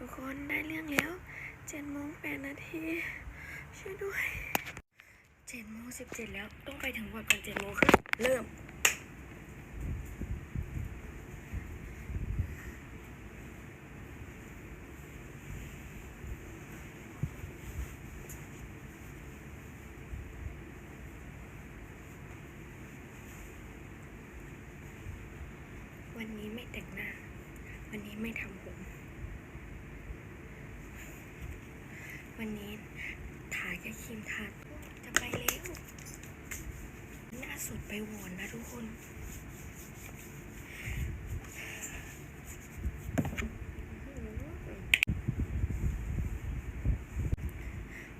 ทุกคนได้เรื่องแล้วเจ็ดโมงแปดนาทีช่วยด้วยเจ็ดโมงสิบเจ็ดแล้วต้องไปถึงวัดก่อนเจ็ดโมงครึ่งเริ่มวันนี้ไม่แต่งหน้า วันนี้ไม่ทำผม วันนี้ทาแค่ครีมทาจะไปแล้วหน้าสดไปวอนนะทุกคน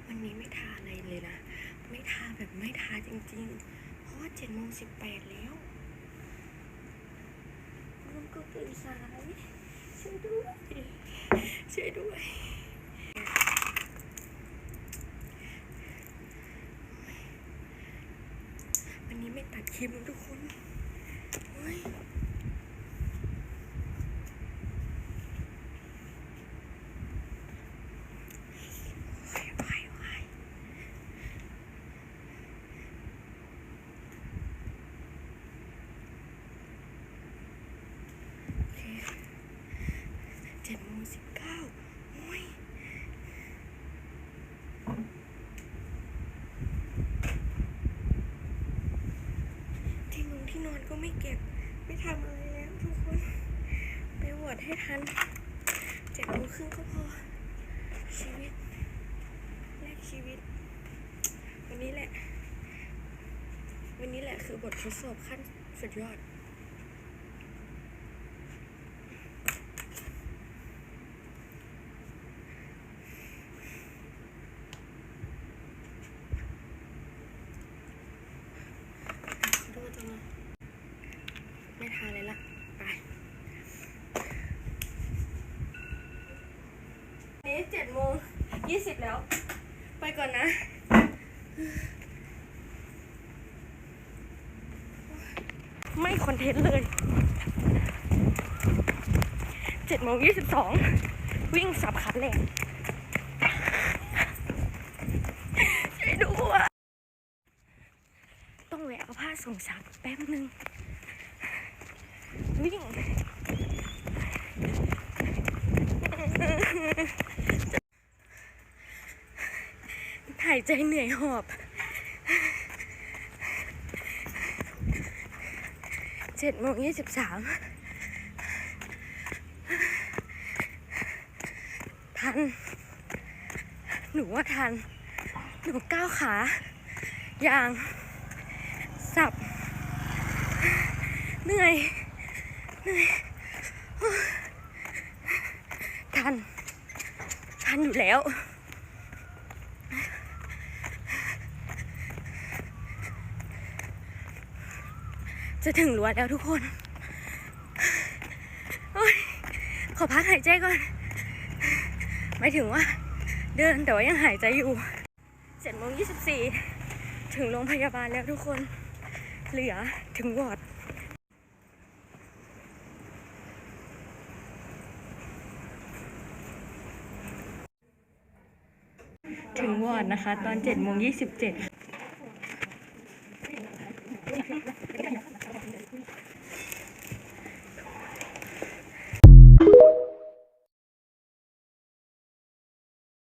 วันนี้ไม่ทาอะไรเลยนะไม่ทาแบบไม่ทาจริงๆ เพราะว่าเจ็ดโมงสิบแปดแล้วมันก็ตื่นสายช่วยด้วยช่วยด้วย วันนี้ไม่ตัด คลิปทุกคนเฮ้ยวายวายวายโอเคเจ็ดโมงสิบเก้าโอ้ย ที่นอนที่นอน ก็ไม่เก็บ ไม่ทำอะไรแล้วทุกคน ไปวอดให้ทันเจ็ดโมงครึ่งก็พอ ชีวิตแลกชีวิต วันนี้แหละ วันนี้แหละคือบททดสอบขั้นสุดยอด ขอโทษจังเลยไม่ทานเลยละไปนี้เจ็ด โมงยี่สิบแล้ว ไปก่อนนะ ไม่คอนเทนต์เลยเจ็ดโมงยี่สิบสองวิ่งสับขาแหลกช่วยด้วยต้องแหวะเอาผ้าส่งซักแป๊บนึง วิ่ง หายใจเหนื่อยหอบ เจ็ดโมงยี่สิบสามทัน หนูว่าทัน หนูก้าวขา อย่าง สับ เหนื่อย เหนื่อย ทัน ทันอยู่แล้ว จะถึงรั้วแล้วทุกคนโอ๊ยขอพักหายใจก่อนหมายถึงว่า เดินแต่ว่ายังหายใจอยู่เจ็ดโมงยี่สิบสี่ถึงโรงพยาบาลแล้วทุกคน เหลือถึงวอร์ดถึงวอร์ดนะคะ ตอน7โมง27